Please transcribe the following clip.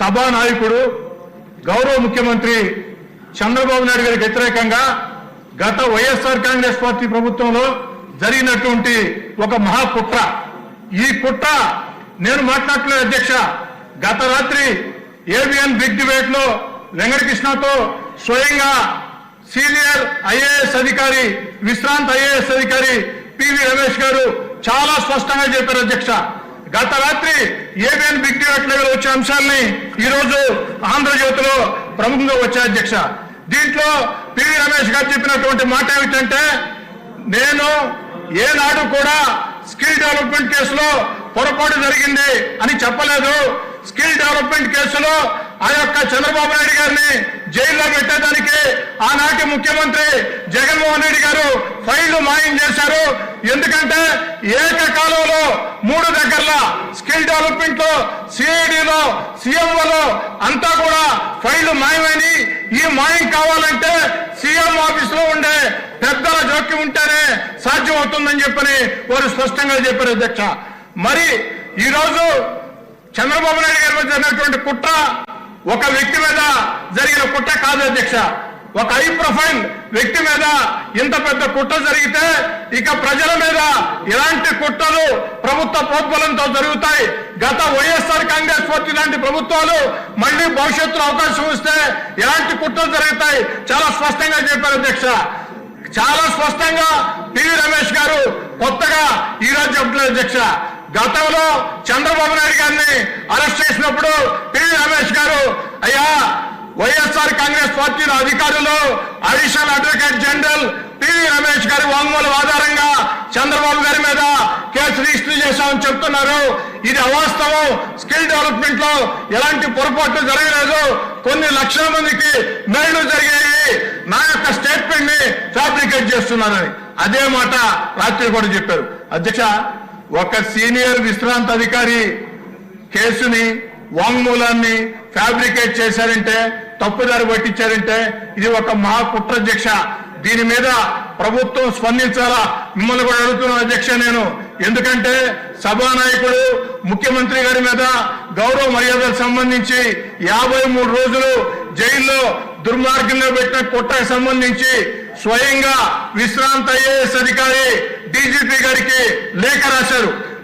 సభానాయకుడు గౌరవ ముఖ్యమంత్రి చంద్రబాబు నాయుడు గారికి వ్యతిరేకంగా గత వైఎస్ఆర్ కాంగ్రెస్ పార్టీ ప్రభుత్వంలో జరిగినటువంటి ఒక మహా కుట్ర ఈ కుట్ర నేను మాట్లాడలేదు అధ్యక్ష. గత రాత్రి ఏబిఎన్ బిగ్ డిబేట్లో వెంకటకృష్ణతో స్వయంగా సీనియర్ ఐఏఎస్ అధికారి విశ్రాంత్ ఐఏఎస్ అధికారి పివి రమేష్ గారు చాలా స్పష్టంగా చెప్పారు అధ్యక్ష. గత రాత్రి ఏబిఎన్ బిగ్ డిబేట్ లెవెల్ వచ్చే అంశాలని ఈరోజు ఆంధ్రజ్యోతిలో ప్రముఖంగా వచ్చాయి అధ్యక్ష. దీంట్లో పివి రమేష్ గారు చెప్పినటువంటి మాట ఏమిటంటే నేను ఏనాడు కూడా స్కిల్ డెవలప్మెంట్ కేసులో పొరపాటు జరిగింది అని చెప్పలేదు. స్కిల్ డెవలప్మెంట్ కేసులో ఆ యొక్క చంద్రబాబు నాయుడు గారిని జైల్లో పెట్టేదానికి ఆనాటి ముఖ్యమంత్రి జగన్మోహన్ రెడ్డి గారు ఫైళ్ళు మాయం చేశారు. ఎందుకంటే ఏకకాలం మూడు దగ్గరలో స్కిల్ డెవలప్మెంట్లో సిఐడిలో సీఎంఓలో అంతా కూడా ఫైళ్ళు మాయమని ఈ మాయం కావాలంటే సీఎం ఆఫీస్లో ఉండే పెద్దల జోక్యం ఉంటేనే సాధ్యం అవుతుందని చెప్పని వారు స్పష్టంగా చెప్పారు అధ్యక్ష. మరి ఈ రోజు చంద్రబాబు నాయుడు గారి మీద జరిగినటువంటి కుట్ర ఒక వ్యక్తి మీద జరిగిన కుట్ర కాదు అధ్యక్ష. ఒక హై ప్రొఫైల్ వ్యక్తి మీద ఇంత పెద్ద కుట్ర జరిగితే ఇక ప్రజల మీద ఇలాంటి కుట్రలు ప్రభుత్వ ప్రోద్బలంతో జరుగుతాయి. గత వైఎస్ఆర్ కాంగ్రెస్ పార్టీ లాంటి ప్రభుత్వాలు మళ్ళీ భవిష్యత్తులో అవకాశం ఇస్తే ఇలాంటి కుట్రలు జరుగుతాయి. చాలా స్పష్టంగా చెప్పారు అధ్యక్ష. చాలా స్పష్టంగా పివి రమేష్ గారు కొత్తగా ఈరోజు చెప్తున్నారు అధ్యక్ష. గతంలో చంద్రబాబు నాయుడు గారిని అరెస్ట్ చేసినప్పుడు పివి రమేష్ గారు అయ్యా వైఎస్ఆర్ కాంగ్రెస్ పార్టీలో అధికారులు additional advocate general PV Ramesh గారి వాంగ్మూలం ఆధారంగా చంద్రబాబు గారి మీద కేసు రిజిస్టర్ చేశామని చెప్తున్నారు. ఇది అవాస్తవం. స్కిల్ డెవలప్మెంట్లో ఎలాంటి పొరపాట్లు జరగలేదు. కొన్ని లక్షల మందికి మేళ్ళు జరిగాయి. నా యొక్క స్టేట్మెంట్ని ఫ్యాబ్రికేట్ చేస్తున్నారని. అదే మాట రాత్రి కూడా చెప్పారు. అధ్యక్ష ఒక సీనియర్ విశ్రాంత అధికారి కేసుని వాంగ్మూలాన్ని ఫ్యాబ్రికేట్ చేశారంటే తప్పుదారి పట్టించారంటే ఇది ఒక మహా కుట్ర అధ్యక్ష దీని మీద ప్రభుత్వం స్పందించాలా? మిమ్మల్ని కూడా అడుగుతున్నాను అధ్యక్ష నేను. ఎందుకంటే సభానాయకుడు ముఖ్యమంత్రి గారి మీద గౌరవ మర్యాదలకు సంబంధించి యాభై మూడు రోజులు జైల్లో దుర్మార్గంలో పెట్టిన కుట్రకు సంబంధించి స్వయంగా విశ్రాంత ఐఏఎస్ అధికారి డీజీపీ గారికి లేఖ రాశారు.